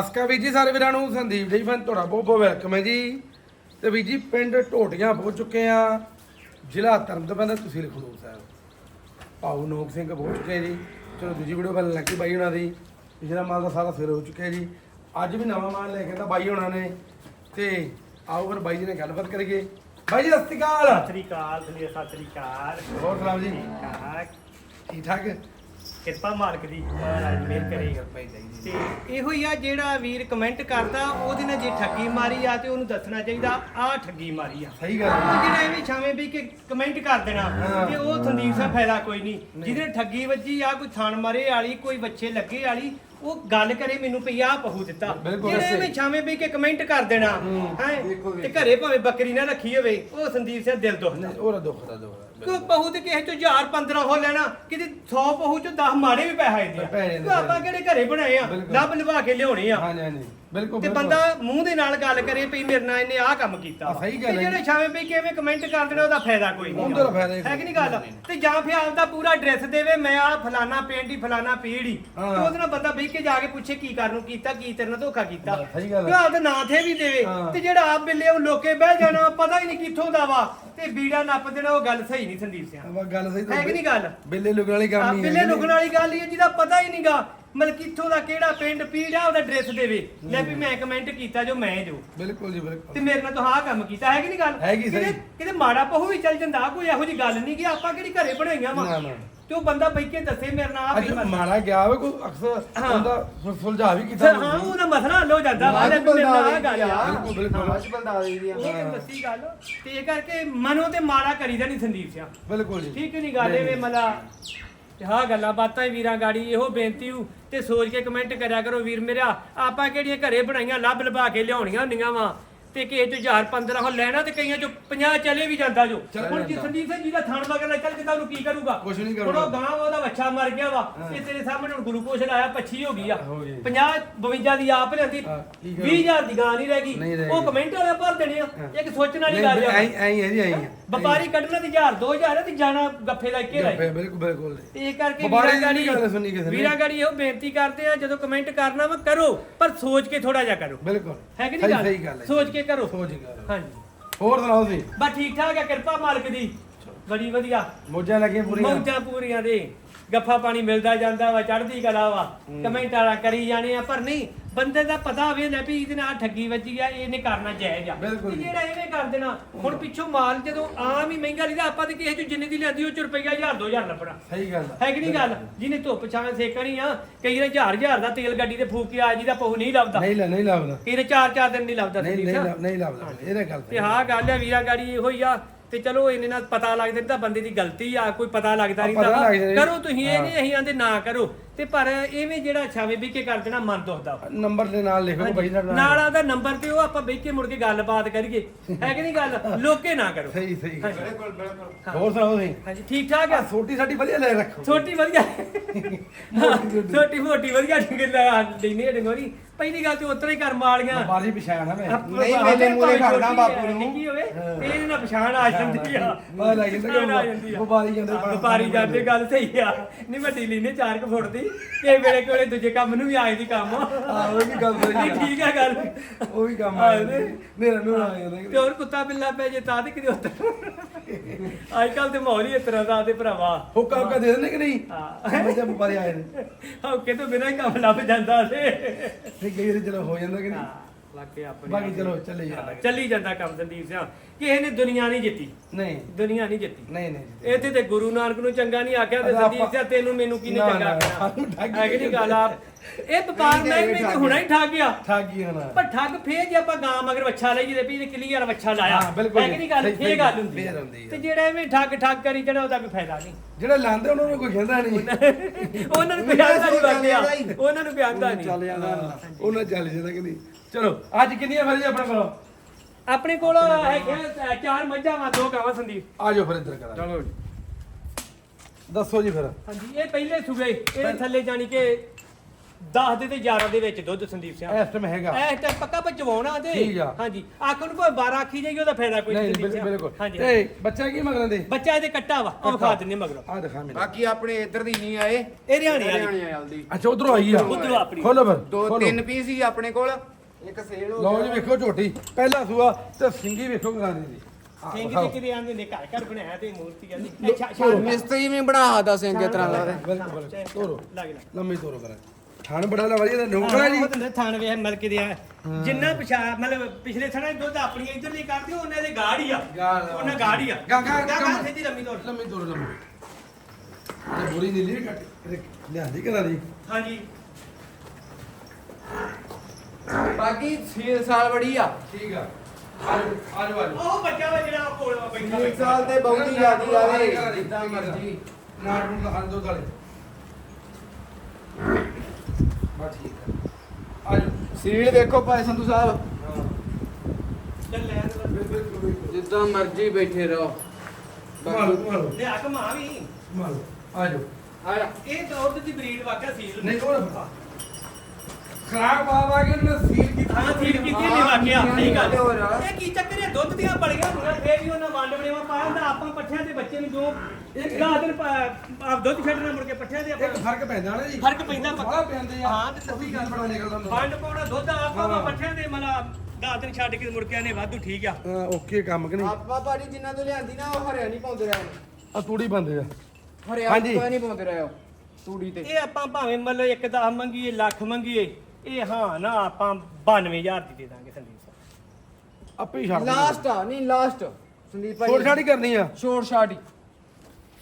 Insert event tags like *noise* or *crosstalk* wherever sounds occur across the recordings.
ਨਮਸਕਾਰ ਵੀਰ ਜੀ ਸਾਰੇ ਵੀਰਾਂ ਨੂੰ ਸੰਦੀਪ ਜੀ ਫਨ ਤੁਹਾਡਾ ਬਹੁਤ ਬਹੁਤ ਵੈਲਕਮ ਹੈ ਜੀ। ਤੇ ਵੀਰ ਜੀ ਪਿੰਡ ਢੋਟੀਆਂ ਪਹੁੰਚ ਚੁੱਕੇ ਆ ਜ਼ਿਲ੍ਹਾ ਤਰਨਤਾਰਨ ਤਹਿਸੀਲ ਖਡੂਰ ਸਾਹਿਬ। ਭਾਊ ਨੋਕ ਸਿੰਘ ਪਹੁੰਚ ਚੁੱਕੇ ਜੀ। ਚਲੋ ਦੂਜੀ ਵੀਡੀਓ ਵੱਲ ਲੱਗੀ ਬਾਈ ਉਹਨਾਂ ਦੀ। ਪਿਛਲਾ ਮਾਲ ਦਾ ਸਾਰਾ ਸਿਰ ਹੋ ਚੁੱਕਿਆ ਜੀ। ਅੱਜ ਵੀ ਨਵਾਂ ਮਾਲ ਲੈ ਕੇ ਆਂਦਾ ਬਾਈ ਉਹਨਾਂ ਨੇ। ਤੇ ਆਓ ਫਿਰ ਬਾਈ ਜੀ ਨਾਲ ਗੱਲਬਾਤ ਕਰੀਏ। ਬਾਈ ਜੀ ਸਤਿ ਸ਼੍ਰੀ ਅਕਾਲ। ਸਤਿ ਸ੍ਰੀ ਅਕਾਲ ਸਤਿ ਸ੍ਰੀ ਅਕਾਲ। ਹੋਰ ਸਲਾਮ ਜੀ। ਠੀਕ ਠਾਕ? ਕਿਰਪਾ ਮਾਲਕ ਦੀ ਮਹਾਰਾਜ ਮਿਹਰ ਕਰੇਗਾ ਤੇ ਇਹੋ ਹੀ ਆ ਜਿਹੜਾ ਵੀਰ ਕਮੈਂਟ ਕਰਦਾ ਉਹਦੇ ਨਾਲ ਜੇ ਠੱਗੀ ਮਾਰੀ ਆ ਤੇ ਉਹਨੂੰ ਦੱਸਣਾ ਚਾਹੀਦਾ ਆ ਠੱਗੀ ਮਾਰੀ ਆ। ਸਹੀ ਗੱਲ ਉਹ ਹੈ ਜਿਹੜਾ ਐਵੇਂ ਛਾਵੇਂ ਵੀ ਕਿ ਕਮੈਂਟ ਕਰ ਦੇਣਾ ਹਾਂ। ਤੇ ਉਹ ਸੰਦੀਪ ਸਾਹਿਬ ਫਾਇਦਾ ਕੋਈ ਨਹੀਂ। ਜਿਹਦੇ ਠੱਗੀ ਵੱਜੀ ਆ ਕੋਈ ਥਾਣ ਮਾਰੇ ਵਾਲੀ ਕੋਈ ਬੱਚੇ ਲੱਗੇ ਵਾਲੀ ਉਹ ਗੱਲ ਕਰੇ ਮੈਨੂੰ ਪਈ ਆ ਪਹੂ ਦਿੱਤਾ। ਬਿਲਕੁਲ ਜਿਹੜੇ। ਐਵੇਂ ਛਾਵੇਂ ਵੀ ਕਿ ਕਮੈਂਟ ਕਰ ਦੇਣਾ ਹੈ ਤੇ ਘਰੇ ਭਾਵੇਂ ਬੱਕਰੀ ਨਾ ਰੱਖੀ ਹੋਵੇ ਉਹ ਸੰਦੀਪ ਸਾਹਿਬ ਦਿਲ ਦੁਖਦਾ। ਨਹੀਂ, ਉਹਦਾ ਦੁੱਖ ਦਾ ਦੁੱਖ ਦਾ ਕਿ ਪਹੂ ਤੇ ਕਿਸੇ ਚੋਂ 1000 15 ਹੋ ਲੈਣਾ ਕਿਤੇ 100 ਪਹੂ ਚੋਂ 10 ਮਾੜੇ ਵੀ ਪੈਸੇ ਆਏ ਪੈਸੇ ਦੇ ਆ ਆਪਾਂ ਕਿਹੜੇ ਘਰੇ ਬਣਾਏ ਆ? ਬਿਲਕੁਲ। ਲੱਭ ਲਵਾ ਕੇ ਲਿਆਉਣੇ ਆ। ਹਾਂਜੀ ਹਾਂਜੀ। ਬਿਲਕੁਲ ਤੇ। ਬੰਦਾ ਮੂੰਹ ਦੇ ਨਾਲ ਗੱਲ ਕਰੇ ਵੀ ਮੇਰੇ ਨਾਲ ਇਹਨੇ ਆਹ ਕੰਮ ਕੀਤਾ ਸਹੀ ਗੱਲ ਹੈ ਜਿਹੜੇ ਛਾਵੇਂ ਪਈ ਕਿਵੇਂ ਕਮੈਂਟ ਕਰ ਦੇਣਾ ਉਹਦਾ ਫਾਇਦਾ ਕੋਈ ਨਹੀਂ ਉਹਦਾ ਫਾਇਦਾ ਹੀ ਕਿ ਨਹੀਂ ਗੱਲ? ਤੇ ਜਾਂ ਫਿਰ ਆਪਦਾ ਪੂਰਾ ਐਡਰੈਸ ਦੇਵੇ ਮੈਂ ਆ ਫਲਾਨਾ ਪਿੰਡ ਹੀ ਫਲਾਨਾ ਪੀੜ ਹੀ। ਤੇ ਉਹਦੇ ਨਾਲ ਬੰਦਾ ਬਹਿ ਕੇ ਜਾ ਕੇ ਪੁੱਛੇ ਕੀ ਕਰਨ ਨੂੰ ਕੀਤਾ ਕੀ ਤੇਰੇ ਨਾਲ ਧੋਖਾ ਕੀਤਾ। ਸਹੀ ਗੱਲ ਹੈ। ਤੇ ਆਪਦਾ ਨਾਂ ਥੇ ਵੀ ਦੇਵੇ। ਤੇ ਜਿਹੜਾ ਆਪ ਬਿੱਲੇ ਉਹ ਲੋਕੇ ਬਹਿ ਜਾਣਾ ਪਤਾ ਹੀ ਨਹੀਂ ਕਿੱਥੋਂ ਦਾ ਵਾ। ਤੇ ਬੀੜਾ ਨੱਪ ਦੇਣਾ ਉਹ ਗੱਲ ਸਹੀ ਨਹੀਂ ਸੰਦੀਪ ਸਿੰਘ ਗੱਲ ਸਹੀ ਹੈ ਕਿ ਨਹੀਂ ਗੱਲ? ਬਿੱਲੇ ਲੁਕਣ ਵਾਲੀ ਆ ਕੰਮ ਹੀ ਬਿੱਲੇ ਲੁਕਣ ਵਾਲੀ ਗੱਲ ਹੀ ਹੈ ਜਿਹਦਾ ਪਤਾ ਹੀ ਨਹੀਂਗਾ ਮਤਲਬ ਕਿੱਥੋਂ ਦਾ ਕਿਹੜਾ ਪਿੰਡ ਪੀੜ ਆ ਉਹਦਾ ਐਡਰੈਸ ਦੇਵੇ। ਲੈ ਵੀ ਮੈਂ ਕਮੈਂਟ ਕੀਤਾ ਜੋ ਮੈਂ ਜੋ। ਬਿਲਕੁਲ ਜੀ ਤੇ ਬਿਲਕੁਲ ਮੇਰੇ ਨਾਲ ਤਾਂ ਆਹ ਕੰਮ ਕੀਤਾ ਹੈ ਕਿ ਨਹੀਂ ਗੱਲ? ਹੈਗੀ ਸਹੀ। ਕਿਤੇ- ਕਿਤੇ ਮਾੜਾ ਪਹੂ ਵੀ ਚੱਲ ਜਾਂਦਾ ਕੋਈ ਇਹੋ ਜੀ ਗੱਲ ਨਹੀਂ ਕਿ ਆਪਾਂ ਕਿਹੜੀ ਘਰੇ ਬਣਾਈਆਂ ਵਾ। ਨਾ, ਨਾ। ਤੇ ਉਹ ਬੰਦਾ ਬਈ ਕੇ ਦੱਸੇ ਮੇਰੇ ਨਾਲ ਆਹ ਅੱਜ। ਮਾਰਾ ਗਿਆ ਵੇ ਕੋਈ ਅਕਸਰ ਹਾਂ। ਬੰਦਾ ਸੁ- ਸੁਲਝਾ ਵੀ ਕੀਤਾ ਹਾਂ ਉਹਦਾ ਮਸਲਾ ਹੱਲ ਹੋ ਜਾਂਦਾ ਵਾ ਲੈ ਵੀ ਮੇਰੇ ਨਾਲ ਆਹ ਗੱਲ ਆ। ਬਿਲਕੁਲ ਬਿਲਕੁਲ। ਉਹ ਤੇ ਦੱਸੀ ਗੱਲ ਤੇ ਇਹ ਕਰਕੇ ਮਨੋਂ ਤੇ ਮਾੜਾ ਕਰੀਦਾ ਨਹੀਂ ਸੰਦੀਪ ਸਿੰਘ ਬਿਲਕੁਲ ਜੀ। ਠੀਕ ਨਹੀਂ ਗੱਲ ਐਵੇਂ ਮਲਾ ਤੇ ਹਾਂ ਗੱਲਾਂ ਬਾਤਾਂ ਹੀ ਵੀਰਾਂ ਗਾੜੀ ਇਹੋ ਬੇਨਤੀ ਹੂ ਤੇ ਸੋਚ ਕੇ ਕਮੈਂਟ ਕਰਿਆ ਕਰੋ ਵੀਰ ਮੇਰਾ। ਆਪਾਂ ਕਿਹੜੀਆਂ ਘਰੇ ਬਣਾਈਆਂ ਲੱਭ ਲਭਾ ਕੇ ਲਿਆਉਣੀਆਂ ਹੁੰਦੀਆਂ ਵਾ। ਤੇ ਕਿਸੇ ਚ 1000 15 ਹੋ ਲੈਣਾ ਤੇ ਕਈਆਂ ਚ 50 ਚਲੇ ਵੀ ਜਾਂਦਾ ਜੋ। ਹੁਣ ਜੀ। ਸੰਦੀਪ ਸਿੰਘ ਜੀ ਦਾ ਥਣ ਵਗੈਰਾ ਚੱਲ ਕਿਤਾ ਉਹਨੂੰ ਕੀ ਕਰੂਗਾ? ਕੁਛ ਨਹੀਂ ਹੁਣ ਕਰੂਗਾ। ਉਹ ਗਾਂ ਉਹਦਾ ਬੱਚਾ ਮਰ ਗਿਆ ਵਾ। ਤੇ ਤੇਰੇ ਸਾਹਮਣੇ ਹੁਣ ਗਲੂਕੋਸ਼ ਲਾਇਆ ਪੱਛੀ ਹੋ ਗਈ ਆ। ਹੋ ਗਈ। 50 52 ਦੀ ਆਪ ਲੈਂਦੀ ਹਾਂ, ਕੀ ਕਰੂ? 20000 ਦੀ ਗਾਂ ਨਹੀਂ ਰਹਿ ਗਈ। ਉਹ। ਕਮੈਂਟ ਵਾਲੇ ਭਰ ਦੇਣੇ ਆ। ਇੱਕ ਸੋਚਣ ਵਾਲੀ ਗੱਲ ਆ। ਐਂ ਐਂ ਐਂ ਹੈ ਵਪਾਰੀ ਕੱਢਣਾ ਤੇ 1000 2000 ਹੈ ਤੇ ਜਾਣਾ ਗੱਫੇ ਦਾ ਇੱਕੇ ਰਹੇ। ਬਿਲਕੁਲ ਬਿਲਕੁਲ। ਤੇ ਇਹ ਕਰਕੇ ਵਪਾਰੀ ਦੀ ਗਾੜੀ ਗੱਲ ਸੁਣੀ ਕਿਸੇ ਨੇ। ਵੀਰਾਂ ਗਾੜੀ ਇਹੋ ਬੇਨਤੀ ਕਰਦੇ ਆ ਜਦੋਂ ਕਮੈਂਟ ਕਰਨਾ ਵਾ ਕਰੋ ਪਰ ਸੋਚ ਕੇ ਥੋੜਾ ਜਿਹਾ ਕਰੋ। ਬਿਲਕੁਲ। ਹੈ ਕਿ ਨਹੀਂ ਸਹੀ ਗੱਲ? ਹੈ। ਸੋਚ ਕੇ ਕਰੋ। ਸੋਚ ਕਰ। ਹਾਂਜੀ। ਹੋਰ ਸੁਣਾਓ ਤੁਸੀਂ? ਬਸ ਠੀਕ ਠਾਕ ਹੈ ਕਿਰਪਾ ਮਾਲਕ ਦੀ। ਬੜੀ ਵਧੀਆ। ਮੋਜਾਂ ਲੱਗੀਆਂ ਪੂਰੀਆਂ। ਮੌਜਾਂ ਪੂਰੀਆਂ ਦੇ। ਗੱਫਾ ਪਾਣੀ ਮਿਲਦਾ ਜਾਂਦਾ ਵਾ ਚੜ੍ਹਦੀ ਕਲਾ ਵਾ। ਕਮੈਂਟ ਵਾਲਾ ਕਰੀ ਜਾਣੇ ਆ ਪਰ ਨਹੀਂ ਬੰਦੇ ਦਾ ਪਤਾ ਹੋਵੇ ਲੈ ਵੀ ਇਹਦੇ ਨਾਲ ਠੱਗੀ ਵੱਜੀ ਆ ਇਹਨੇ ਕਰਨਾ ਜਾਇਜ਼ ਆ। ਬਿਲਕੁਲ ਤੇ। ਜਿਹੜਾ ਐਵੇਂ ਕਰ ਦੇਣਾ ਹੁਣ ਪਿੱਛੋਂ ਮਾਲ ਜਦੋਂ ਆਮ ਹੀ ਮਹਿੰਗਾ ਲਿਦਾ ਆਪਾਂ ਤੇ ਕਿਸੇ ਚ ਜਿੰਨੇ ਦੀ ਲਿਆਂਦੀ ਉਹ ਚ ਰੁਪਈਆ 1000 2000 ਲੱਭਣਾ। ਸਹੀ ਗੱਲ ਹੈ ਹੈ ਕਿ ਨਹੀਂ ਗੱਲ? ਜਿਹਨੇ ਧੁੱਪ ਛਾਂ ਸੇਕਣੀ ਆ ਕਈ ਨੇ ਹਜ਼ਾਰ ਹਜ਼ਾਰ ਦਾ ਤੇਲ ਗੱਡੀ ਤੇ ਫੂਕ ਕੇ ਆ ਜਿਹਦਾ ਪਹੂ ਨਹੀਂ ਲੱਭਦਾ। ਨਹੀਂ ਲੈ ਨਹੀਂ ਲੱਭਦਾ। ਕਈ ਨੇ ਚਾਰ ਚਾਰ ਦਿਨ ਨਹੀਂ ਲੱਭਦਾ ਨਹੀਂ ਨਹੀਂ ਲੱਭਦਾ। ਇਹਦਾ ਗੱਲ ਤੇ ਹਾਂ ਗੱਲ ਹੈ ਵੀਰਾ ਗਾੜੀ ਇਹੋ ਹੀ ਆ ਤੇ ਚਲੋ ਇਹਨੇ ਨਾਲ ਪਤਾ ਲੱਗ ਜਾਂਦਾ ਬੰਦੇ ਦੀ ਗਲਤੀ ਆ ਕੋਈ ਪਤਾ ਲੱਗਦਾ ਨਹੀਂ ਪਤਾ ਲੱਗ ਜਾਂਦਾ। ਕਰੋ ਤੁਸੀਂ ਇਹ ਨਹੀਂ ਅਸੀਂ ਆਂਦੇ ਨਾ ਕਰੋ। ਤੇ ਪਰ ਐਵੇਂ ਜਿਹੜਾ ਛਾਵੇਂ ਵੀ ਕੇ ਕਰ ਦੇਣਾ ਮਨ ਦੁਖਦਾ। ਵਾ। ਨੰਬਰ ਦੇ ਨਾਲ ਲਿਖੋ ਬਾਈ ਦਾ ਨਾਲ ਆਦਾ ਨੰਬਰ ਤੇ ਉਹ ਆਪਾਂ ਬਹਿ ਕੇ ਮੁੜ ਕੇ ਗੱਲਬਾਤ ਕਰੀਏ। ਹੈ ਕਿ ਨਹੀਂ ਗੱਲ? *laughs* ਲੋਕੇ ਨਾ ਕਰੋ। ਸਹੀ ਸਹੀ। ਹਾਂਜੀ। ਹੋਰ ਸੁਣਾਓ ਤੁਸੀਂ? ਹਾਂਜੀ ਠੀਕ ਠਾਕ ਆ? ਛੋਟੀ ਸਾਡੀ ਵਧੀਆ ਲੈ ਰੱਖੋ। ਛੋਟੀ ਵਧੀਆ। *laughs* ਛੋਟੀ ਮੋਟੀ ਵਧੀਆ ਡੰਗਰ ਲੈਨੇ ਡੰਗੋਰੀ ਪਹਿਲੀ ਗੱਲ ਤੇ ਉਤਰਾ ਹੀ ਕਰਮ ਵਾਲੀਆਂ। ਬਾਰੀ ਪਛਾਣ ਹੈ ਮੈਂ। ਨਹੀਂ ਮੇਲੇ ਮੂਲੇ ਕਰਨਾ ਬਾਪੂ ਨੂੰ। ਨਿੱਕੀ ਹੋਵੇ ਤੇ ਇਹਦੇ ਨਾਲ ਪਛਾਣ ਆ ਜਾਂਦੀ ਆ। ਪਤਾ ਲੱਗ ਜਾਂਦਾ ਆ ਕਿ ਆ। ਵਪਾਰੀ ਜਾਂਦੇ ਵਪਾਰੀ ਜਾਂਦੇ ਗੱਲ ਸਹੀ ਆ। ਨਹੀਂ ਵੱਡੀ ਲੈਨੇ ਚਾਰ ਕੁ ਫੁੱਟ ਦੀ ਕਿਸੇ ਵੇਲੇ ਕੋਲੇ ਦੂਜੇ ਕੰਮ ਨੂੰ ਵੀ ਆਏ ਦੀ ਕੰਮ। ਹਾਂ ਉਹ ਵੀ ਗੱਲ ਸਹੀ ਨਹੀਂ ਆ। ਠੀਕ ਆ ਗੱਲ। ਉਹ ਵੀ ਕੰਮ ਆ ਮੇਰਾ ਨੂੰ ਆ ਜਾਂਦਾ ਤੇ ਹੋਰ ਕੁੱਤਾ ਬਿੱਲਾ ਪੈ ਜੇ ਤਾਂ ਤੇ ਕਿਤੇ ਉੱਤਰ ਅੱਜ ਕੱਲ ਤੇ ਮਾਹੌਲ ਹੀ ਇਸ ਤਰ੍ਹਾਂ ਦਾ ਤੇ ਭਰਾਵਾ। ਹੁੱਕਾ ਹੁੱਕਾ ਦੇ ਦਿੰਦੇ ਕਿ ਨਹੀਂ? ਹਾਂ। ਮੈਂ ਤੇ ਵਪਾਰੀ ਆਏ ਨੇ। ਹੌਕੇ ਤੋਂ ਬਿਨਾਂ ਹੀ ਕੰਮ ਲੱਭ ਜਾਂਦਾ ਤੇ ਨਹੀਂ ਕਈ ਵਾਰੀ ਚਲੋ ਹੋ ਜਾਂਦਾ ਕਿ ਨਹੀਂ? ਲੱਗੇ ਆਪਣੇ ਬਾਕੀ ਚਲੋ ਚੱਲੇ ਜਾਂਦਾ ਚੱਲੀ ਜਾਂਦਾ ਕੰਮ ਸੰਦੀਪ ਸਿੰਘ ਕਿਸੇ ਨੇ ਦੁਨੀਆ ਨਹੀਂ ਜਿੱਤੀ। ਨਹੀਂ। ਦੁਨੀਆ ਨਹੀਂ ਜਿੱਤੀ। ਨਹੀਂ ਨਹੀਂ ਇੱਥੇ ਤੇ ਗੁਰੂ ਨਾਨਕ ਨੂੰ ਚੰਗਾ ਨਹੀਂ ਆਖਿਆ ਤੇ ਸੰਦੀਪ ਆਪਾਂ- ਸਿੰਘ ਤੈਨੂੰ ਮੈਨੂੰ ਕਿਹਨੇ ਨਾ, ਚੰਗਾ ਨਾ, ਆਖਿਆ ਸਾਨੂੰ ਠੱਗ ਹੈ ਕਿ ਨਹੀਂ ਗੱਲ ਆ ਇਹ ਵਪਾਰ ਨਹੀਂ, ਮੈਂ ਨਹੀਂ, ਵੀ ਹੁਣਾ ਹੀ ਠੱਗ ਗਿਆ ਠਾਗੀ ਹੋਣਾ। ਪਰ ਠੱਗ ਫੇਰ ਜੇ ਆਪਾਂ ਗਾਂ ਮਗਰ ਵੱਛਾ ਲਈ ਜਿਹਦੇ ਵੀ ਇਹਨੇ ਕਲੀਅਰ ਵੱਛਾ ਲਾਇਆ। ਹਾਂ, ਬਿਲਕੁਲ ਹੈ ਕਿ ਨਹੀਂ ਗੱਲ? ਸਹੀ- ਫੇਰ ਸਹੀ ਗੱਲ ਹੁੰਦੀ ਫੇਰ ਹੁੰਦੀ ਤੇ ਆ। ਜਿਹੜਾ ਐਵੇਂ ਠੱਗ ਠੱਗ ਕਰੀ ਜਿਹੜਾ ਉਹਦਾ ਕੋਈ ਫਾਇਦਾ ਨਹੀਂ। ਜਿਹੜਾ ਲਾਂਦੇ ਉਹਨਾਂ ਨੂੰ ਕੋਈ ਕਹਿੰਦਾ ਨਹੀਂ। ਉਹਨਾਂ ਨੂੰ ਕੋਈ ਆਂਦਾ ਨਹੀਂ ਵਾਕਿਆ ਉਹਨਾਂ ਨੂੰ ਕੋਈ ਆਂਦਾ ਨਹੀਂ। ਚੱਲ ਜਾਂਦਾ। ਉਹਨਾਂ ਚੱਲ ਜਾਂਦਾ ਕਿ ਨਹੀਂ। ਚਲੋ ਅੱਜ ਕਿੰਨੀਆਂ ਫਿਰ ਜੀ ਆਪਣੇ ਕੋਲ? ਆਪਣੇ ਕੋਲ ਹੈਗੇ ਚਾਰ ਮੱਝਾਂ ਵਾ ਦੋ ਗਾਵਾਂ ਸੰਦੀਪ। ਆ ਜਾਓ ਫਿਰ ਇੱਧਰ ਕਰਾਂ ਚਲੋ ਜੀ। ਦੱਸੋ ਜੀ ਫਿਰ। ਹਾਂਜੀ ਇਹ ਪਹਿਲੇ ਸੂਏ ਇਹਦੇ ਥੱਲੇ ਜਾਣੀ ਕਿ 10 ਦੇ ਤੇ 11 ਦੇ ਵਿੱਚ ਦੁੱਧ ਸੰਦੀਪ ਸਿੰਘ ਇਸ ਟਾਈਮ ਹੈਗਾ। ਐ ਤੇ ਪੱਕਾ ਪਚਵਾਉਣਾ ਤੇ। ਠੀਕ ਆ। ਹਾਂਜੀ ਆਖਣ ਨੂੰ ਕੋਈ 12 ਆਖੀ ਜਾਏਗੀ ਉਹਦਾ ਫਾਇਦਾ ਕੋਈ ਨਹੀਂ ਸਿੰਘ ਬਿਲਕੁਲ ਹਾਂਜੀ ਤੇ ਬੱਚਾ ਕੀ ਮਗਰਾਂ ਦੇ? ਬੱਚਾ ਇਹਦੇ ਕੱਟਾ ਵਾ ਉਹ ਖਾ ਦਿੰਨੇ ਮਗਰੋਂ। ਆ ਦਿਖਾ ਮੈਨੂੰ। ਬਾਕੀ ਆਪਣੇ ਇੱਧਰ ਦੀ ਨਹੀਂ ਆਏ। ਇਹ ਹਰਿਆਣੇ ਵਾਲੀ। ਹਰਿਆਣੇ ਵਾਲੀ। ਦੀ ਅੱਛਾ ਉਧਰੋਂ ਆਈ ਆ। ਉੱਧਰੋਂ ਆਪਣੀ। ਖੋਲੋ ਫਿਰ ਦੋ ਖੋਲੋ। ਤਿੰਨ ਪੀਸ ਹੀ ਆਪਣੇ ਕੋਲ। ਇੱਕ ਸੇਲ ਹੋ ਲਓ ਜੀ ਵੇਖੋ ਝੋਟੀ ਪਹਿਲਾ ਸੂਆ ਤੇ ਸਿੰਗੀ ਵੇਖੋ ਗਾਣੇ ਦੀ। ਆਹ, ਸਿੰਘ ਵਿਖਾਓ। ਦੇ ਕਿਤੇ ਆਂਦੇ ਨੇ ਘਰ ਘਰ ਬਣਾਇਆ ਤੇ ਮੂਰਤੀ ਆਂਦੀ ਮਿਸਤਰੀ ਵੀ ਬਣਾ ਆਦਾ ਸਿੰਘ ਇਸ ਤਰ੍ਹਾਂ ਦਾ। ਬਿਲਕੁਲ ਬਿਲਕੁਲ। ਤੋਰੋ। ਲੱਗ ਲੱਗ। ਲੰਮੀ ਤੋਰੋ ਕਰਾਂ। ਥਣ ਬੜਾ ਲਾ ਵਧੀਆ ਤੇ ਨੋਕਰਾ ਜੀ। ਉਹ ਤਾਂ ਥਾਣ ਵੇਖ ਮਲ ਕੇ ਦਿਆ ਜਿੰਨਾ ਪਿਛਾ ਮਤਲਬ ਪਿਛਲੇ ਥਾਣੇ ਦੁੱਧ ਆਪਣੀ ਇੱਧਰ ਨਹੀਂ ਕਰਦੀ ਉਹਨਾਂ ਦੇ ਗਾੜੀ ਆ। ਗਾੜ ਆ। ਉਹਨਾਂ ਗਾੜੀ ਆ। ਗਾ- ਗਾ- ਗਾ- ਗਾ- ਸਿੱਧੀ ਲੰਮੀ ਤੋੜ ਲੰਮੀ ਤੋਰੋ ਲੰਮੀ ਇਹ ਬੁਰੀ ਨੀਲੀ ਕੱਟ ਲਿਆਂਦੀ ਕਰਾਂ ਦੀ ਹਾਂਜੀ। ਬਾਕੀ 6 ਸਾਲ ਬੜੀ ਆ। ਠੀਕ ਆ। ਆਜੋ ਆਜੋ ਆਜੋ ਉਹ ਬੱਚਾ ਵਾ ਜਿਹੜਾ ਉਹ ਕੋਲ ਵਾ ਬੈਠਾ 6 ਬੈਠਾ। ਸਾਲ ਤੇ ਬਹੁਤੀ ਜ਼ਿਆਦੀ ਆਵੇ ਜਿੱਦਾਂ ਜਿੱਦਾਂ ਮਰਜ਼ੀ। ਨਾੜ ਨੂੰ ਲਹਾਨ ਦੋ ਗਾਲੇ ਬਾ ਠੀਕ ਆ। ਆਜੋ ਸੀਲ ਦੇਖੋ ਭਾਈ ਸੰਧੂ ਸਾਹਿਬ। ਜਿੱਦਾਂ ਮਰਜ਼ੀ ਬੈਠੇ ਰਹੋ। ਮਾਲੋ ਮਾਲੋ ਲਿਆ ਕਮਾ ਵੀ। ਮਾਲੋ ਆਜੋ ਆ ਇਹ ਦੁੱਧ ਦੀ ਬਰੀਡ ਵਾਕਿਆ ਸੀਲ ਨਹੀਂ ਉਹ ਖਰਾਬ ਬਾਬ ਕੇ ਉਹਨੇ ਸੀਲ ਕੀਤੀ। ਹਾਂ ਸੀਲ ਕੀਤੀ ਨਹੀਂ ਵਾਕਿਆ ਸਹੀ ਗੱਲ। ਇਹ ਕੀ ਚੱਕਰ ਹੈ? ਦੁੱਧ ਦੀਆਂ ਬੜੀਆਂ ਹੁੰਦੀਆਂ ਫੇਰ ਵੀ ਉਹਨਾਂ ਵੰਡ ਬਣੇਵਾ ਪਾਇਆ ਹੁੰਦਾ ਆਪਾਂ ਪੱਠਿਆਂ ਦੇ ਬੱਚੇ ਨੂੰ ਜੋ ਇੱਕ ਦਸ ਦਿਨ ਆਪ ਦੁੱਧ ਛੱਡਣਾ ਮੁੜ ਕੇ ਪੱਠਿਆਂ ਦੇ ਆਪਾਂ ਇੱਕ ਫ਼ਰਕ ਪੈਂਦਾ ਨਾ ਜੀ। ਫ਼ਰਕ ਪੈਂਦਾ ਪੱਕਾ। ਪੈਂਦੇ ਆ। ਹਾਂ, ਤੇ ਸੱਚੀ ਗੱਲ ਬੜਾ ਨਿਕਲਦਾ ਵੰਡ ਪਾਉਣਾ ਦੁੱਧ ਆਪਾਂ। ਪੱਠਿਆਂ ਦੇ ਮਤਲਬ 10 ਦਿਨ ਛੱਡ ਕੇ ਮੁੜ ਕੇ ਆਨੇ ਵਾਧੂ ਠੀਕ ਆ। ਹਾਂ ਓਕੇ ਕੰਮ ਕਿ ਨਹੀਂ? ਆਪਾਂ ਭਾਜੀ ਜਿੰਨਾ ਤੋਂ ਲਿਆਂਦੀ ਨਾ ਉਹ ਹਰਿਆ ਨਹੀਂ ਪਾਉਂਦੇ ਰਹੇ ਆ ਤੂੜੀ ਬੰਦੇ ਆ। ਹਰਿਆ ਨਹੀਂ ਪਾਉਂਦੇ ਰਹੇ ਤੂੜੀ ਤੇ। ਇਹ ਆਪਾਂ ਭਾਵੇਂ ਮਤਲਬ ਇੱਕ 10 ਮੰਗੀਏ ਲੱਖ ਮੰਗੀਏ ਇਹ ਹਾਂ ਨਾ ਆਪਾਂ 92000 ਦੀ ਦੇ ਦਾਂਗੇ ਸੰਦੀਪ ਸਾਹਿਬ ਆਪੇ ਹੀ ਛੱਡ ਲਾਸਟ ਆ ਨਹੀਂ ਲਾਸਟ ਸੰਦੀਪ ਭਾਈ ਛੋੜ ਛਾੜੀ ਕਰਨੀ ਆ। ਸ਼ਾਟ ਹੀ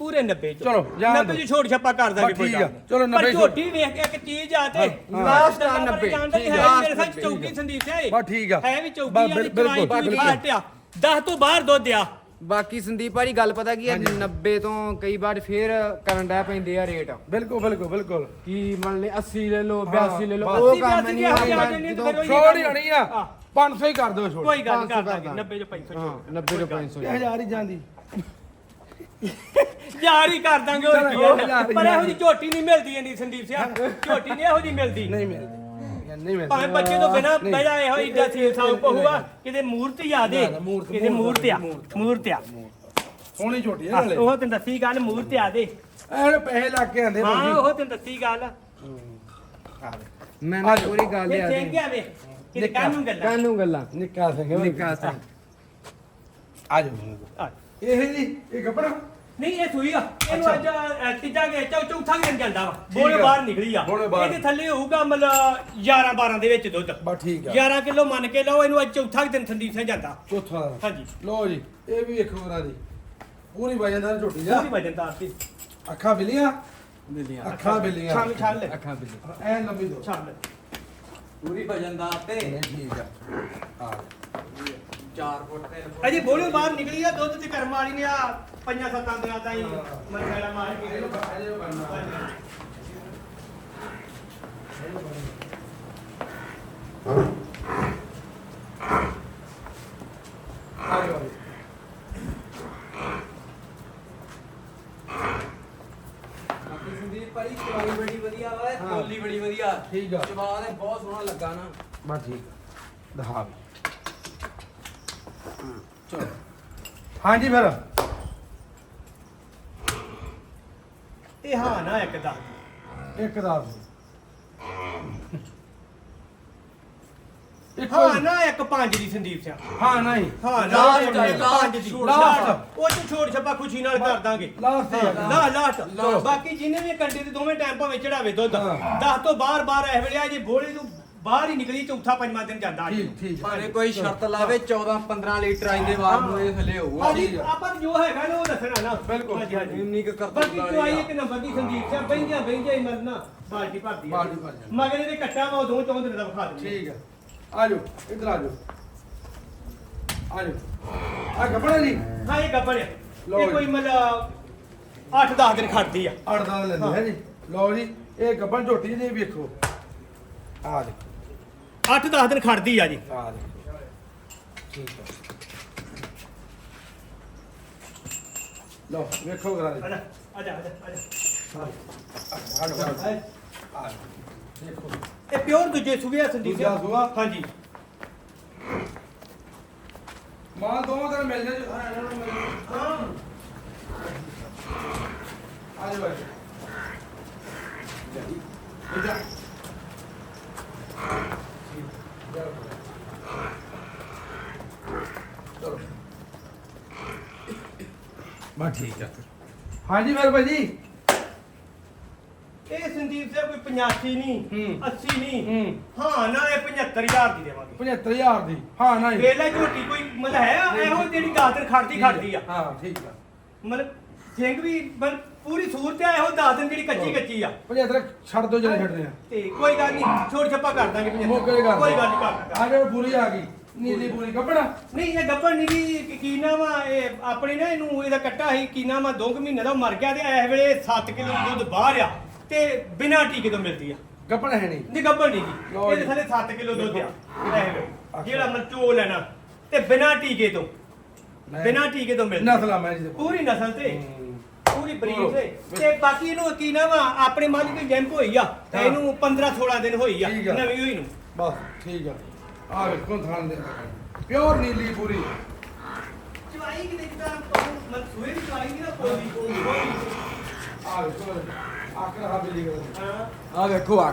ਪੂਰੇ 90 ਚ। ਚਲੋ, ਜਾਣ 90 ਚ ਛੋੜ ਛੱਪਾ ਕਰ ਦਾਂਗੇ ਬਸ ਕੋਈ ਠੀਕ ਗੱਲ ਆ, ਨਹੀਂ। ਚਲੋ, 90 ਪਰ ਛੋੜ। ਝੋਟੀ ਵੇਖ ਕੇ ਇੱਕ ਚੀਜ਼ ਆ ਤੇ ਹਾਂ। ਲਾਸਟ ਆ 90 ਜਾਣਦਾ ਠੀਕ ਹੈ ਆ, ਮੇਰੇ ਸਾਹ ਠੀਕ ਚੌਕੀ ਸੰਦੀਪ ਸਿੰਘ ਬਸ ਠੀਕ ਆ। ਹੈ ਵੀ ਚੌਕੀ ਬਸ ਆ ਬਿਲ- ਬਿਲਕੁਲ, ਬਿਲਕੁਲ। 10 ਤੋਂ ਬਾਹਰ ਦੁੱਧ ਆ। ਬਾਕੀ ਸੰਦੀਪ ਭਾਜੀ ਗੱਲ ਪਤਾ ਕੀ ਹੈ 90 ਤੋਂ ਕਈ ਵਾਰ ਫੇਰ ਕਰਨ ਡੈ ਪੈਂਦੇ ਆ ਰੇਟ। ਬਿਲਕੁਲ ਬਿਲਕੁਲ ਬਿਲਕੁਲ। ਕੀ ਮੰਨ ਲੈ 80 ਲੈ ਲਓ ਹਾਂ, 82 ਲੈ ਲਓ। ਉਹ ਅੱਸੀ, ਕੰਮ ਨਹੀਂ ਦੀ ਉਹੀ ਛੋੜ ਹੀ ਹੋਣੀ ਆ ਹਾਂ। 500 ਹੀ ਕਰ ਦਿਓ ਛੋੜ। ਕੋਈ ਗੱਲ ਨਹੀਂ 500 ਕਰ ਦਾਂਗੇ ਕਰ 90 ਚ 500 ਹਾਂ 90 ਤੋਂ 500 ਇਹ ਹਜ਼ਾਰ ਹੀ ਜਾਂਦੀ ਯਾਰ ਹੀ ਕਰ ਦਾਂਗੇ ਹੋਰ ਚਲੋ, ਕੀ ਹੋਰ ਆ। ਯਾਰ ਹੀ ਪਰ ਇਹੋ ਜੀ ਝੋਟੀ ਨਹੀਂ ਮਿਲਦੀ ਇੰਨੀ ਸੰਦੀਪ ਸਿੰਘ ਝੋਟੀ ਨਹੀਂ ਇਹੋ ਜੀ ਮਿਲਦੀ। ਨਹੀਂ ਮਿਲਦੀ। ਨਹੀਂ ਮਿਲਦੀ ਭਾਵੇਂ ਬੱਚੇ ਤੋਂ ਬਿਨਾ ਨਹੀਂ। ਬਜਾ ਇਹੋ ਹੀ ਜੱਸੀ ਸਾਉ ਪਹੂਆ ਕਿਤੇ ਮੂਰਤ ਆ ਦੇ ਨਾ, ਨਾ, ਮੂਰਤ- ਕਿਤੇ ਮੂਰਤ ਆ ਮੂਰਤ। ਆ ਸੋਹਣੀ ਝੋਟੀ ਆ ਨਾਲੇ। ਉਹ ਤੈਨੂੰ ਦੱਸੀ ਗੱਲ ਮੂਰਤ ਆ ਦੇ। ਐਨ ਪੈਸੇ ਲੱਗ ਕੇ ਆਂਦੇ ਹਾਂ ਭਾਜੀ। ਉਹ ਤੈਨੂੰ ਦੱਸੀ ਗੱਲ। ਮੈਂ ਆ ਨਾ ਜਾਓ। ਪੂਰੀ ਗੱਲ ਇਹ ਆ ਚੇਂਗ ਗਿਆ ਵੇ? ਕਿਤੇ ਕਾਨੂੰ ਗੱਲਾਂ? ਕਾਨੂੰ ਗੱਲਾਂ? ਨਿੱਕਾ ਸਿੰਘ। ਨਿੱਕਾ ਸਿੰਘ। ਆ ਜਾਓ। ਆ। ਇਹ ਜੀ ਇਹ ਕੱਪੜਾ। ਨਹੀਂ ਇਹ ਸੂਈ ਆ। ਇਹਨੂੰ ਅੱਜ ਅ, ਤੀਜਾ ਕੇ ਚੌ ਚੌਥਾ ਦਿਨ ਜਾਂਦਾ ਵਾ। ਬੋਲੇ ਆ। ਬਾਹਰ ਨਿਕਲੀ ਆ। ਬੋਲੇ ਬਾਹਰ। ਇਹਦੇ ਥੱਲੇ ਹੋਊਗਾ ਮਤਲਬ 11 12 ਦੇ ਵਿੱਚ ਦੁੱਧ। ਬਸ ਠੀਕ ਆ। 11 ਕਿਲੋ ਮੰਨ ਕੇ ਲਓ ਇਹਨੂੰ ਅੱਜ ਚੌਥਾ ਦਿਨ ਸੰਦੀਪ ਸਿੰਘ ਜਾਂਦਾ। ਚੌਥਾ। ਦਾ। ਹਾਂਜੀ। ਲਓ ਜੀ ਇਹ ਵੀ ਵੇਖੋ ਕਰਾ ਦੀ ਪੂਰੀ ਵਜਨਦਾਰ ਝੋਟੀ ਜਾ ਪੂਰੀ ਵਜਨਦਾਰ ਤੇ ਅੱਖਾਂ ਬਿਲੀਆਂ? ਬਿੱਲੀਆਂ। ਅੱਖਾਂ ਬਿਲੀਆਂ। ਛਾਲ ਛਾਲ ਲੈ। ਅੱਖਾਂ ਬਿੱਲੀ ਐਨ ਲੰਬੀ ਦੋ। ਛਾਲ ਪੂਰੀ ਵਜਨਦਾਰ ਤੇ ਨਹੀਂ ਠੀਕ ਆ। ਆ। 4 ਫੁੱਟ ਤੇ ਅਜੇ ਬੋਲੇ ਬਾਹਰ ਨਿਕਲੀ ਆ ਦੁੱਧ ਤੇ ਕਰਮ ਵਾਲੀ ਨੇ ਆ। ਪੰਜਾਂ ਸੱਤਾਂ ਦਿਨਾਂ ਤਾਈਂ ਮਰਗਾਲਾ ਮਾਰ ਕੇ ਇਹਨੂੰ ਬਾਹਰ ਇਹਨੂੰ ਬਣਨਾ ਭਾਈ ਚਵਾਈ ਬੜੀ ਵਧੀਆ ਵਾ ਹਾਂ। ਬੋਲੀ ਬੜੀ ਵਧੀਆ। ਠੀਕ ਆ। ਜਵਾਨ ਹੈ ਬਹੁਤ ਸੋਹਣਾ ਲੱਗਾ ਨਾ। ਬਸ ਠੀਕ ਆ। ਦਿਖਾ ਵੀ ਚਲੋ। ਹਾਂਜੀ ਫਿਰ ਇਹ ਹਾਂ ਨਾ ਇੱਕ ਦਾ ਇੱਕ ਦਾ ਇੱਕ ਹਾਂ ਨਾ ਇੱਕ ਪੰਜ ਦੀ ਸੰਦੀਪ ਸਿੰਘ ਹਾਂ ਨਹੀਂ। ਹਾਂ ਆ, ਇੱਕ ਪੰਜ ਦੀ। ਲਾਸਟ ਉਹ ਚ ਛੋੜ ਛੱਪਾ ਖੁਸ਼ੀ ਨਾਲ ਕਰ ਦਾਂਗੇ। ਲਾਸਟ। ਲਾ ਲਾਸਟ। ਬਾਕੀ ਜਿਹਨੇ ਵੀ ਕੰਡੇ ਦੇ ਦੋਵੇਂ ਟਾਈਮ ਭਾਵੇਂ ਚੜਾਵੇ ਦੁੱਧ। 10 ਤੋਂ ਬਾਹਰ ਬਾਹਰ ਇਹ ਵੇਲੇ ਆ ਜੇ ਬੋਲੇ ਨੂੰ ਬਾਹਰ ਹੀ ਨਿਕਲੀ ਚੌਥਾ ਪੰਜਵਾਂ ਦਿਨ ਜਾਂਦਾ ਅੱਜ ਠੀਕ ਠੀਕ ਭਾਵੇਂ ਕੋਈ ਸ਼ਰਤ ਲਾਵੇ 14 15 ਲੀਟਰ ਆਈਂਦੇ ਬਾਅਦ ਨੂੰ ਇਹ ਥੱਲੇ ਹੋਊਗਾ। ਹਾਂਜੀ। ਆਪਾਂ ਨੂੰ ਜੋ ਹੈਗਾ ਨਾ ਉਹ ਦੱਸਣਾ ਨਾ। ਬਿਲਕੁਲ। ਹਾਂਜੀ ਹਾਂਜੀ। ਇੰਨੀ ਕੁ ਕਰਤੂਤ ਬਾਕੀ ਵਾਲੀ ਚੁਆਈ ਆ। ਇੱਕ ਨੰਬਰ ਦੀ ਸੰਦੀਪ ਸਿੰਘ ਬੈਂਦੀਆਂ ਬੈਂਦੀਆਂ ਹੀ ਮਰਨਾ ਬਾਲਟੀ ਭਰਦੀ ਆ। ਬਾਲਟੀ ਭਰ ਜਾਂਦੀ। ਮਗਰ ਇਹਦੇ ਕੱਟਾ ਵਾ ਉਹ ਦੋ ਚੌਂ ਦਿਨ ਦਾ ਵਿਖਾ ਦਿੰਦੇ ਠੀਕ ਆ। ਆ ਜਾਓ ਇੱਧਰ ਆ ਜਾਓ। ਆ ਜਾਓ। ਆ ਕੱਪੜਾ ਜੀ ਹਾਂ ਇਹ ਆ। ਲਓ ਇਹ ਜੀ। ਕੋਈ ਮਤਲਬ 8-10 ਦਿਨ ਖੜਦੀ ਆ। ਅੱਠ ਦਾ ਲੈਂਦੇ ਹੈ ਜੀ। ਲਓ ਜੀ ਇਹ ਗੱਬਣ ਝੋਟੀ ਜੀ ਵੇਖੋ। ਆ ਦੇਖੋ। 8-10 ਦਿਨ ਖੜਦੀ ਆ ਜੀ। ਆ ਦੇਖੋ ਠੀਕ ਹੈ ਲਓ ਵੇਖੋ ਕਰਾ ਦੇ। ਆ ਜਾ ਜਾ ਜਾ। ਜਾ। ਦੇਖੋ। ਇਹ ਪਿਓਰ ਦੂਜੇ ਸੂਬੇ ਆ ਸੰਦੀਪ ਦੂਜਾ ਸੂਆ? ਹਾਂਜੀ। ਮਾਲ ਦੋਵਾਂ ਦਿਨ ਮਿਲ ਜਾਏ ਸਾਰਾ ਇਹਨਾਂ ਨੂੰ ਮਿਲ ਜਾਏ। ਹਾਂ। ਆ ਜਾਓ ਬਾਈ। ਚਲੋ ਬਾ ਠੀਕ ਆ। ਹਾਂਜੀ ਫਿਰ ਭਾਈ ਜੀ। ਇਹ ਸੰਦੀਪ ਸਾਹਿਬ ਕੋਈ 85 ਨਹੀਂ ਹੂੰ। 80 ਨਹੀਂ ਹੂੰ। ਹਾਂ ਨਾ ਇਹ 75000 ਦੀ ਦੇਵਾਂਗੇ। 75000 ਦੀ ਹਾਂ ਨਾ ਜੀ। ਵੇਲੇ ਝੋਟੀ ਕੋਈ ਮਤਲਬ ਹੈ ਇਹੋ ਜਿਹੜੀ ਗਾਦਰ ਖੜਦੀ ਖੜਦੀ ਆ। ਹਾਂ ਠੀਕ ਆ। ਮਤਲਬ ਸਿੰਘ ਵੀ ਮਤਲਬ ਪੂਰੀ ਸੂਰਤ ਆ ਇਹੋ ਦੱਸ ਦਿਨ ਜਿਹੜੀ ਕੱਚੀ ਕੱਚੀ ਆ। 75 ਛੱਡ ਦੋ ਜਿਹੜੇ ਛੱਡਦੇ ਆ। ਤੇ ਕੋਈ ਗੱਲ ਨਹੀਂ ਛੋੜ ਛੱਪਾ ਕਰ ਦਾਂਗੇ 75 ਮੌਕੇ ਕਰ ਕੋਈ ਗੱਲ ਨਹੀਂ ਕਰ ਦਾਂਗੇ। ਆ ਜਿਹੜਾ ਪੂਰੀ ਆ ਗਈ। ਨੀਲੀ ਪੂਰੀ ਕੱਪੜਾ ਨਹੀਂ ਇਹ ਗੱਪਣ ਨਹੀਂ ਵੀ ਕੀ ਨਾਮ ਆ? ਇਹ ਆਪਣੇ ਨਾ ਇਹਨੂੰ ਇਹਦਾ ਕੱਟਾ ਸੀ ਕੀ ਨਾਮ ਆ? 2 ਮਹੀਨੇ ਦਾ ਉਹ ਮਰ ਗਿਆ ਤੇ ਇਸ ਵੇਲੇ 7 ਕਿਲੋ ਦੁੱਧ ਬਾਹਰ ਆ ਤੇ ਬਿਨਾਂ ਟੀਕੇ ਤੋਂ ਮਿਲਦੀ ਆ। ਕੱਪੜਾ ਹੈ ਨਹੀਂ। ਨਹੀਂ ਗੱਪਣ ਨਹੀਂ ਲਓ ਜੀ ਜੀ। ਇਹਦੇ ਥੱਲੇ 7 ਕਿਲੋ ਦੁੱਧ ਆ। ਇਹ ਵੇਲੇ ਜਿਹੜਾ ਮਰਚੋ ਲੈਣਾ ਤੇ ਬਿਨਾਂ ਟੀਕੇ ਤੋਂ। ਬਿਨਾਂ ਟੀਕੇ ਤੋਂ ਮਿਲਦੀ ਨਸਲਾ ਮੈਂ ਜੀ ਪੂਰੀ ਨਸਲ ਤੇ। ਪੂਰੀ ਬਰੀਡ। ਤੇ। ਤੇ ਬਾਕੀ ਇਹਨੂੰ ਕੀ ਨਾਮ ਆ? ਆਪਣੇ ਮੱਝ ਦੀ ਜੰਪ ਹੋਈ ਆ। ਤੇ ਹਾਂ। ਇਹਨੂੰ 15 16 ਦਿਨ ਹੋਈ ਆ। ਠੀਕ ਆ। ਨਵੀਂ ਹੋਈ ਨੂੰ। ਬਸ ਠੀਕ ਆ। ਆ ਵੇਖੋ ਥਾਣ ਦੇ ਪਿਓਰ ਨੀਲੀ ਪੂਰੀ। ਚਵਾਈ ਕਿ ਦੇਖਦਾ ਮਨ ਸੂਏ ਦੀ ਚਵਾਈ ਨਹੀਂ ਨਾ ਪੋਲੀ ਪੋਲੀ ਆ ਵੇਖੋ ਆਕਰ ਹਾ ਬਿਲੀ ਕਰ। ਹਾਂ। ਆ ਵੇਖੋ ਆ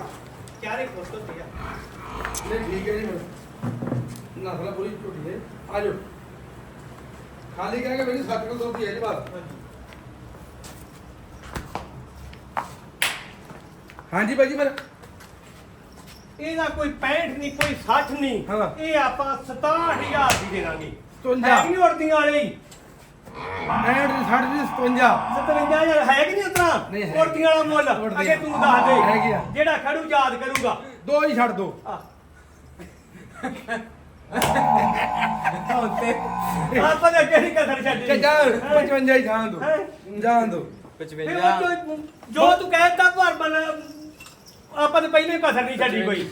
ਚਾਰੇ ਫੋਟੋ ਤੇ ਆ। ਨਹੀਂ ਠੀਕ ਹੈ ਜੀ ਫਿਰ ਨਸਲਾ ਪੂਰੀ ਝੋਟੀ ਹੈ। ਆ ਜਾਓ। ਖਾਲੀ ਕਰਾਂਗੇ ਮੇਰੀ 7 ਕਿਲੋ ਦੁੱਧ ਹੀ ਹੈ ਜੀ ਬਸ। ਹਾਂਜੀ। ਫਿਰ। ਇਹਦਾ ਕੋਈ 65 ਨਹੀਂ ਕੋਈ 60 ਨਹੀਂ। ਹਾਂ। ਇਹ ਆਪਾਂ 67000 ਦੀ ਦੇ ਦਾਂਗੇ ਸਤਵੰਜਾ। ਹੈ ਕਿ ਨਹੀਂ ਉੜਦੀਆਂ ਵਾਲੇ? ਹੀ 65 ਦੀ 60 ਦੀ 57 57000 ਹੈ ਕਿ ਨਹੀਂ ਉਤਰਾ? ਨਹੀਂ ਹੈ। ਉੜਦੀਆਂ ਵਾਲਾ ਮੁੱਲ। ਉੜਦੀਆਂ। ਅੱਗੇ ਤੂੰ ਦੱਸ ਦੇ। ਹੈਗੀ ਆ। ਜਿਹੜਾ ਖੜੂ ਯਾਦ ਕਰੂਗਾ। ਦੋ ਹੀ ਛੱਡ ਦੋ। ਆ ਆਪਾਂ ਤਾਂ ਕਿਹੜੀ ਕਸਰ ਛੱਡੀ ਚੱਲ ਜਾ 55 ਹੀ ਜਾਣ ਦੋ। ਹੈਂ? ਜਾਣ ਦੋ। ਫਿਰ ਉਹ ਜੋ- ਜੋ ਤੂੰ ਕਹਿਤਾ ਘਰ ਬਣ ਆਪਾਂ ਤਾਂ ਪਹਿਲਾਂ ਕਸਰ ਨਹੀਂ ਛੱਡੀ ਕੋਈ।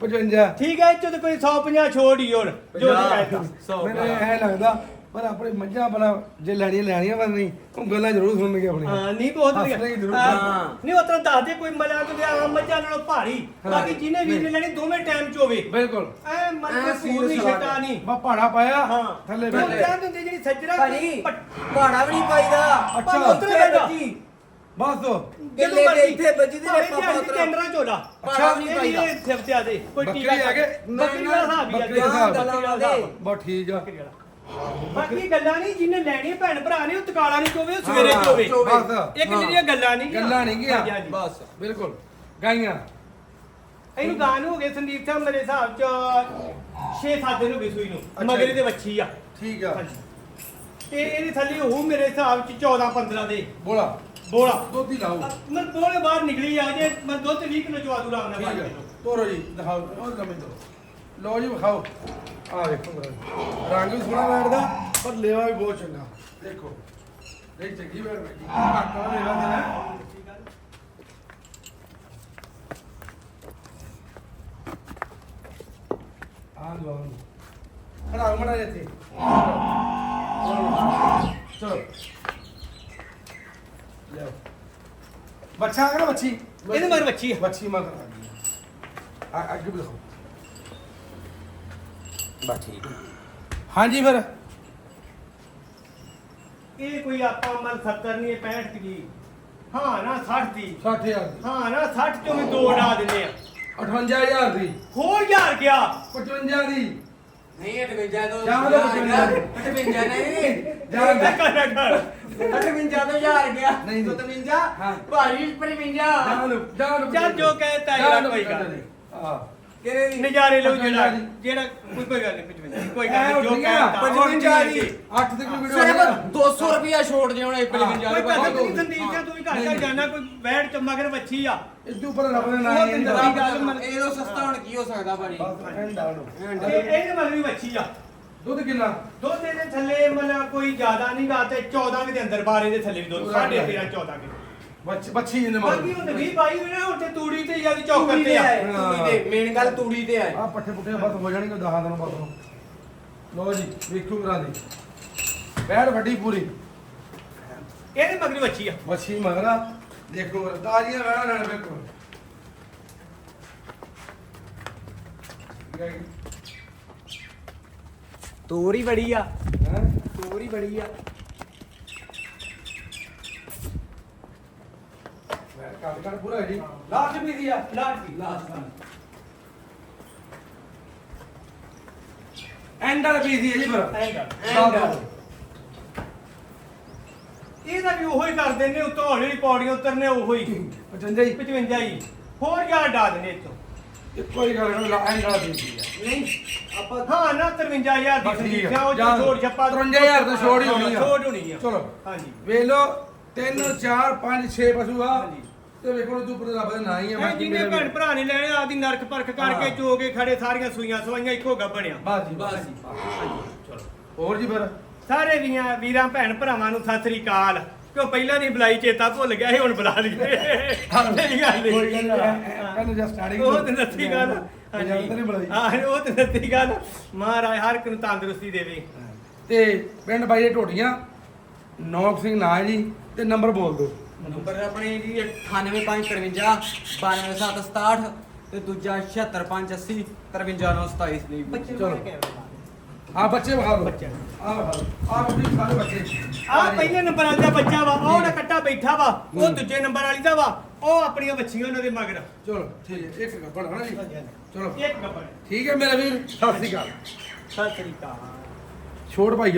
55 ਠੀਕ ਹੈ ਇੱਥੇ ਤਾਂ ਕੋਈ 150 ਛੋੜ ਹੀ ਹੋਰ ਜੋ ਤੂੰ ਕਹਿਤਾ। ਮੈਨੂੰ ਇਹ ਲੱਗਦਾ ਪਰ ਆਪਣੇ ਮੱਝਾਂ ਬਣਾ ਜੇ ਲੈਣੀਆਂ ਲੈਣੀਆਂ ਪਰ ਨਹੀਂ ਉਹ ਗੱਲਾਂ ਜ਼ਰੂਰ ਸੁਣਨਗੇ ਆਪਣੀਆਂ। ਹਾਂ ਨਹੀਂ ਬਹੁਤ ਵਧੀਆ। ਹੱਸਣੇ ਜ਼ਰੂਰ। ਹਾਂ। ਨਹੀਂ ਉਤਰਾ ਦੱਸ ਦੇ ਕੋਈ ਮਲਿਆ ਤੇ ਆਮ ਮੱਝਾਂ ਨਾਲੋਂ ਭਾਰੀ ਹਾਂ। ਬਾਕੀ ਜਿਹਨੇ ਨੇ ਲੈਣੀ ਦੋਵੇਂ ਟਾਈਮ ਚ ਹੋਵੇ। ਬਿਲਕੁਲ। ਐ ਮਨ ਐਂ ਕੇ ਪੂਰ ਛੱਡਾ ਨਹੀਂ ਬਾ ਪਹਾੜਾ ਪਾਇਆ ਹਾਂ। ਥੱਲੇ ਉਹ ਬੈਠੇ। ਕਹਿੰਦੇ ਹੁੰਦੇ ਜਿਹੜੀ ਸੱਜਰਾ ਭਾਜੀ ਪਹਾੜਾ ਵੀ ਨਹੀਂ ਪਾਈਦਾ। ਅੱਛਾ। ਉੱਤਰੇ ਬੈਠਾ ਬਸ। ਦੋ ਗੱਲੇ ਦੇ ਇੱਥੇ ਵੱਜਦੀ ਨੇ ਪਾਪਾ ਪਾਪਾ ਉਤਰਾ ਕੈਮਰਾ ਝੋਲਾ ਵੀ ਨਹੀਂ ਪਾਈਦਾ। ਇਹ ਸਿਫਤਿਆ ਦੇ। ਕੋਈ ਬੱਕਰੀ ਟੀਕਾ ਹੈਗੇ? ਬੱਕਰੀ ਦਾ ਹਿਸਾਬ ਹੀ ਆ ਬੱਕਰੀ ਦਾ ਹਿਸਾਬ। ਦਾ। ਬਹੁਤ ਠੀਕ ਆ। ਬਾਕੀ ਗੱਲਾਂ ਨਹੀਂ ਜਿਹਨੇ ਲੈਣੀ ਭੈਣ ਭਰਾ ਨੇ ਉਹ ਤਕਾਲਾ ਨਹੀਂ ਚੋਵੇ ਉਹ ਸਵੇਰੇ ਚੋਵੇ। ਬਸ। ਇੱਕ ਜਿਹੜੀਆਂ ਗੱਲਾਂ ਨਹੀਂ ਗੱਲਾਂ ਨਹੀਂ ਗਿਆ। ਬਸ ਬਿਲਕੁਲ। ਗਾਈਆਂ। ਇਹਨੂੰ ਗਾਣ ਹੋ ਗਏ ਸੰਦੀਪ ਸਾਹਿਬ ਮੇਰੇ ਹਿਸਾਬ ਚ 6-7 ਦਿਨ ਹੋ ਗਏ ਸੂਈ ਨੂੰ। ਅੱਛਾ ਮਗਰੇ। ਦੇ ਵੱਛੀ ਆ। ਠੀਕ ਆ। ਹਾਂਜੀ। ਤੇ ਇਹਦੇ ਥੱਲੇ ਹੋਊ ਮੇਰੇ ਹਿਸਾਬ ਚ 14-15 ਦੇ। ਬੋਲਾ। ਬੋਲਾ। ਦੁੱਧ ਹੀ ਲਾਓ ਮੈਂ ਬੋਲੇ ਬਾਹਰ ਨਿਕਲੀ ਆ ਜੇ ਮੈਂ ਦੁੱਧ 20 ਕਿਲੋ ਚਵਾ ਦੂ ਰਾਮ ਨਾਲ ਠੀਕ ਕਿਲੋ। ਤੋਰੋ ਜੀ ਦਿਖਾਓ ਉਹ ਲੰਮੇ ਦੋ ਲਓ ਜੀ ਵਿਖਾਓ। ਆ ਵੇਖੋ ਮੇਰਾ ਰੰਗ ਵੀ ਸੋਹਣਾ ਬੈਠਦਾ ਪਰ ਲੇਵਾ ਵੀ ਬਹੁਤ ਚੰਗਾ। ਦੇਖੋ। ਦੇਖ ਚੰਗੀ ਬੈਠ ਬੈਠੀ ਕਾਕਾ ਲੇਵਾ ਦੇਣਾ। ਆ ਲਓ ਖੜਾ ਮੜਾ ਇੱਥੇ। ਚਲੋ। ਲਿਆਓ ਬੱਚਾ ਆ ਗਿਆ ਬੱਚੀ? ਇਹਦੇ ਮਗਰ ਵੱਛੀ ਆ। ਬੱਚੀ ਮਗਰ ਆ ਗਈ ਆ। ਅੱਗੇ ਵੀ ਦਿਖਾਓ। ਬਸ ਠੀਕ। ਹਾਂਜੀ ਫਿਰ। ਇਹ ਕੋਈ ਆਪਾਂ ਮਨ 70 ਨਹੀਂ ਇਹ 65 ਦੀ ਹਾਂ ਨਾ 60 ਦੀ। 60000 ਦੀ। ਹਾਂ ਨਾ 60 ਚੋਂ ਵੀ ਦੋ ਡਾ ਦਿੰਦੇ ਆ? 58000 ਦੀ। ਹੋਰ ਹਜ਼ਾਰ ਗਿਆ 55 ਦੀ। ਨਹੀਂ 58 ਤੋਂ ਜਾਂ ਉਹਦੇ 55 58 ਨਹੀਂ। ਜਾਂ ਕਰ ਕਰ ਕਰ। 58 ਤੋਂ ਹਜ਼ਾਰ ਗਿਆ। ਨਹੀਂ, ਨਹੀਂ। 57 ਹਾਂ। ਭਾਜੀ 55 ਜਾਨ ਜਾਨ ਚੱਲ ਜੋ ਕਹਿਤਾ ਯਾਰ ਕੋਈ ਗੱਲ ਨਹੀਂ। ਹਾਂ। ਕਿਹੜੇ ਦੀ? ਨਜ਼ਾਰੇ ਲਓ ਜਿਹੜਾ ਦੀ। ਜਿਹੜਾ ਕੋਈ ਕੋਈ ਗੱਲ ਨਹੀਂ ਪਚਵੰਜਾ ਦੀ, ਕੋਈ ਗੱਲ ਨਹੀਂ ਜੋ ਕਹਿਤਾ ਪਚਵੰਜਾ ਦੀ। 8 ਤੇ ਕੋਈ ਵੀਡੀਓ ਸਿਰਫ 200 ਰੁਪਿਆ ਛੋੜ ਦੇ ਉਹਨੇ 55 ਕੋਈ ਦੇ ਭਾਜੀ ਨਹੀਂ ਸੰਦੀਪ ਜੀ ਤੂੰ ਵੀ ਘਰ ਘਰ ਜਾਣਾ ਕੋਈ ਵੈੜ ਚ ਮਗਰ ਵੱਛੀ ਆ। ਇਸ ਤੋਂ ਉੱਪਰ ਰੱਬ ਨੇ ਨਾ ਉਹ ਨਹੀਂ ਇਹ ਤੋਂ ਸਸਤਾ ਹੁਣ ਕੀ ਹੋ ਸਕਦਾ ਭਾਜੀ? ਬਸ ਐਂਡ ਆਉਣ ਇਹ ਇਹਦੇ ਮਗਰ ਵੀ ਵੱਛੀ ਆ। ਦੁੱਧ ਕਿੰਨਾ? ਦੁੱਧ ਇਹਦੇ ਥੱਲੇ ਮਨ ਕੋਈ ਜ਼ਿਆਦਾ ਨਹੀਂ ਗਾ ਤੇ 14 ਦੇ ਅੰਦਰ ਬਾਰੇ ਦੇ ਥੱਲੇ ਵੀ ਦੁੱਧ 13.5 14 ਕਿ ਬੱਚੀ ਬੱਚੀ ਜਿੰਨੇ ਮਾਰ। ਬਾਕੀ ਹੁਣ ਵੀ ਬਾਈ ਨੇ ਹੁਣ ਤੇ ਤੂੜੀ ਤੇ ਜਾਂ ਚੌਕਰ ਤੇ ਆ। ਤੂੜੀ ਤੇ ਮੇਨ ਗੱਲ ਤੂੜੀ ਤੇ ਆ ਆ ਪੱਠੇ ਪੁੱਠੇ ਬਸ ਹੋ ਜਾਣਗੇ 10 ਦਿਨ ਬਸ ਨੂੰ। ਜੀ ਵੇਖੋ ਮਰਾ ਦੀ ਬੈੜ ਵੱਡੀ ਪੂਰੀ। ਇਹਦੇ ਮਗਰ ਬੱਚੀ ਆ। ਬੱਚੀ ਮਗਰਾ ਦੇਖੋ ਤਾਜ਼ੀਆਂ ਵੜਾ ਨਾਲ ਬਿਲਕੁਲ ਠੀਕ ਤੋਰ ਹੀ ਬੜੀ ਆ। ਹੈਂ? ਤੋਰ ਹੀ ਬੜੀ ਆ। ਮੈਂ ਕੰਮ ਕਰ ਪੂਰਾ ਹੈ ਜੀ। ਲਾਸਟ ਵੀ ਦੀ ਆ ਲਾਟ ਦੀ ਲਾਸਟ ਐਂਡਰ ਵੀ ਦੀ ਹੈ ਜੀ ਫਿਰ। ਐਂ ਕਰ ਐਂ ਕਰ ਇਹਦਾ ਵੀ ਉਹੋ ਹੀ ਕਰ ਦਿੰਦੇ ਉੱਤੋਂ ਹੌਲੀ ਹੌਲੀ ਪੌੜੀਆਂ ਉਤਰਨੇ ਉਹੋ ਹੀ। 55 ਜੀ 55 ਹੀ। ਹੋਰ ਯਾਰ ਡਾ ਦਿੰਦੇ ਇੱਥੋਂ? ਇੱਕੋ ਹੀ ਗੱਲ ਕਰੋ ਐਂਡਰ ਵੀ ਦੀ ਨਹੀਂ ਆਪਾਂ ਹਾਂ ਨਾ 53000 ਬਸ ਦੀ ਆ। ਉਹ ਜਾਂ ਛੋੜ ਛੱਪਾ 53,000 ਤੋਂ ਛੋੜ ਹੀ ਹੋਣੀ ਆ। ਛੋੜ ਹੋਣੀ ਆ। ਚਲੋ। ਹਾਂਜੀ। ਵੇਖ ਲਓ 3 4 5 6 ਪਸ਼ੂ ਆ। ਹਾਂਜੀ। ਤੇ ਵੇਖੋ ਤੂੰ ਪਰ ਰੱਬ ਦਾ ਨਾਂ ਹੀ ਆ ਐ ਬਾਕੀ ਜਿੰਨੇ ਮੇਰੇ ਭੈਣ ਭਰਾ ਨੇ ਲੈਣੇ ਆਪਦੀ ਨਰਕ ਪਰਖ ਕਰਕੇ ਹਾਂ। ਚੋ ਕੇ ਖੜੇ ਸਾਰੀਆਂ ਸੂਈਆਂ ਸਵਾਈਆਂ ਇੱਕੋ ਗੱਬਣਿਆ ਬਸ ਜੀ ਬਸ। ਚਲੋ। ਹੋਰ ਜੀ ਫਿਰ? ਸਾਰੇ ਵੀਆਂ ਵੀਰਾਂ ਭੈਣ ਭਰਾਵਾਂ ਨੂੰ ਸਤਿ ਸ੍ਰੀ ਅਕਾਲ। ਕਿਉਂ ਪਹਿਲਾਂ ਨਹੀਂ ਬੁਲਾਈ ਚੇਤਾ ਭੁੱਲ ਗਿਆ ਸੀ ਹੁਣ ਬੁਲਾ ਲਈਏ। ਸਹੀ ਗੱਲ ਨੀ। ਕੋਈ ਗੱਲ ਨਹੀਂ। ਕਹਿੰਦੇ ਜਸ ਸਟਾਰਟਿੰਗ ਉਹ ਤੇ ਨੱਥੀ ਗੱਲ ਹਾਂਜੀ ਨਹੀਂ ਬੁਲਾਈ। ਹਾਂ ਉਹ ਤੇ ਨੱਥੀ ਗੱਲ ਮਹਾਰਾਜ ਹਰ ਇੱਕ ਨੂੰ ਤੰਦਰੁਸਤੀ ਦੇਵੇ। ਤੇ ਪਿੰਡ ਬਾਈ ਦੇ ਟੋਟੀਆਂ ਨੌਕ ਸਿੰਘ ਨਾਂ ਜੀ ਤੇ ਨੰਬਰ ਬੋਲ ਦਿਓ। ਨੰਬਰ ਆਪਣੇ ਜੀ 98553 92767 ਤੇ ਦੂਜਾ 76580 53927 ਦੀ ਚਲੋ। ਆ ਬੱਚੇ ਵਿਖਾ ਦਿਓ। ਬੱਚੇ। ਆ ਆ ਬੱਚੇ ਸਾਰੇ ਬੱਚੇ। ਆ ਪਹਿਲੇ ਨੰਬਰ ਵਾਲੀ ਦਾ ਬੱਚਾ ਵਾ ਉਹ ਨਾ ਕੱਟਾ ਬੈਠਾ ਵਾ ਉਹ ਹੂੰ। ਦੂਜੇ ਨੰਬਰ ਵਾਲੀ ਦਾ ਵਾ ਉਹ ਆਪਣੀਆਂ ਬੱਚੀਆਂ ਉਹਨਾਂ ਦੇ ਮਗਰ। ਚਲੋ ਠੀਕ ਹੈ ਇੱਕ ਗੱਬੜ ਹਨਾ ਜੀ? ਚਲੋ। ਇੱਕ ਨੰਬਰ ਠੀਕ ਹੈ ਮੇਰਾ ਵੀਰ ਸਤਿ ਸ੍ਰੀ ਅਕਾਲ। ਸਤਿ ਸ੍ਰੀ ਅਕਾਲ। ਛੋੜ ਭਾਈ